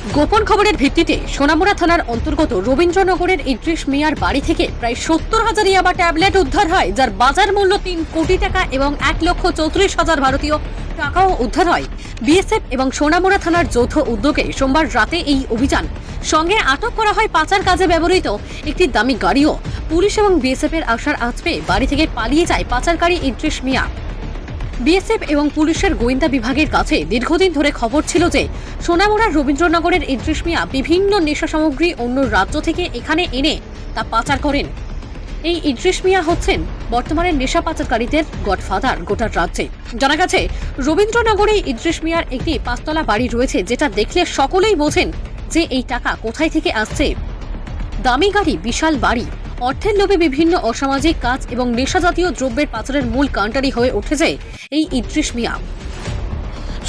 গোপন খবরের ভিত্তিতে সোনামুড়া থানার অন্তর্গত রবীন্দ্রনগরের ইদ্রিস মিয়ার বাড়ি থেকে প্রায় সত্তর হাজার ইয়াবা ট্যাবলেট উদ্ধার হয়, যার বাজার মূল্য তিন কোটি টাকা এবং এক লক্ষ চৌত্রিশ হাজার ভারতীয় টাকাও উদ্ধার হয়। বিএসএফ এবং সোনামুড়া থানার যৌথ উদ্যোগে সোমবার রাতে এই অভিযান। সঙ্গে আটক করা হয় পাচার কাজে ব্যবহৃত একটি দামি গাড়িও। পুলিশ এবং বিএসএফ এর আসার আজ পেয়ে বাড়ি থেকে পালিয়ে যায় পাচারকারী ইদ্রিস মিয়া। বিএসএফ এবং পুলিশের গোয়েন্দা বিভাগের কাছে দীর্ঘদিন ধরে খবর ছিল যে সোনামুড়ার রবীন্দ্রনগরের ইদ্রিস মিয়া বিভিন্ন নেশা সামগ্রী অন্য রাজ্য থেকে এখানে এনে তা পাচার করেন। এই ইদ্রিস মিয়া হচ্ছেন বর্তমানে নেশা পাচারকারীদের গডফাদার গোটা রাজ্যে। জানা গেছে, রবীন্দ্রনগরে ইদ্রিস মিয়ার একটি পাঁচতলা বাড়ি রয়েছে যেটা দেখলে সকলেই বোঝেন যে এই টাকা কোথায় থেকে আসছে। দামি গাড়ি, বিশাল বাড়ি অর্থের লোভে বিভিন্ন অসামাজিক কাজ এবং নেশাজাতীয় দ্রব্যের পাচারের মূল কাণ্ডারি হয়ে উঠেছে এই ইদ্রিস মিয়া।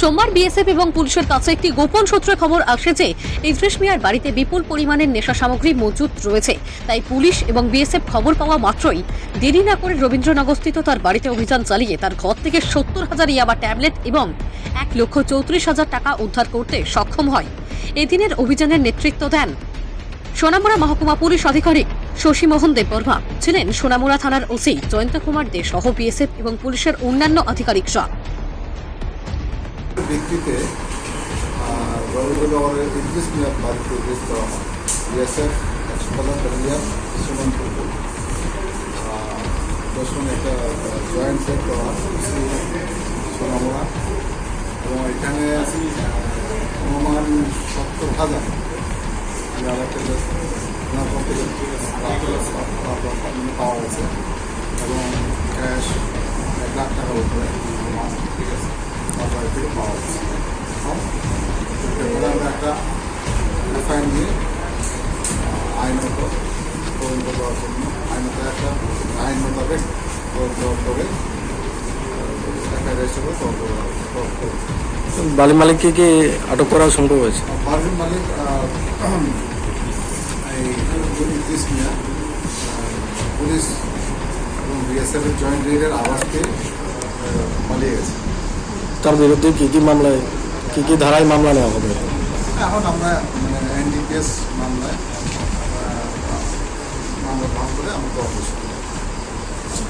সোমবার বিএসএফ এবং পুলিশের কাছে একটি গোপন সূত্রে খবর আসে যে ইদ্রিস মিয়ার বাড়িতে বিপুল পরিমাণের নেশা সামগ্রী মজুত রয়েছে। তাই পুলিশ এবং বিএসএফ খবর পাওয়া মাত্রই দেরি না করে রবীন্দ্রনগরস্থিত তার বাড়িতে অভিযান চালিয়ে তার ঘর থেকে সত্তর হাজার ইয়াবা ট্যাবলেট এবং এক লক্ষ চৌত্রিশ হাজার টাকা উদ্ধার করতে সক্ষম হয়। এদিনের অভিযানের নেতৃত্ব দেন সোনামুড়া মহকুমা পুলিশ আধিকারিক শশীমোহন দেববর্মা ছিলেন সোনামুড়া থানার ওসি জয়ন্ত কুমার দে সহ বিএসএফ এবং পুলিশের অন্যান্য সোনামোড়া। এবং এখানে সত্তর হাজার ওনার পক্ষ থেকে পাওয়া গেছে এবং ক্যাশ এক লাখ টাকার উপরে ঠিক আছে থেকে পাওয়া এবারে আমরা একটা এফআইআর নিয়ে আইনত তদন্ত করার জন্য আইনত একটা আইন মোতাবেক তদন্ত করে এফআইআর রেজিস্টার করে তদন্ত করা হয়েছে। করেছে। বালি মালিককে কি আটক করা সম্ভব হয়েছে পারভিন মালিক পুলিশ এবং বিএসএফ এর জয়েন্ট রেডের আওয়াজ পেয়ে পালিয়ে গেছে। তার বিরুদ্ধে কি কি মামলায় কি কি ধারায় মামলা নেওয়া হবে? এখন আমরা মানে এনডিপিএস মামলায়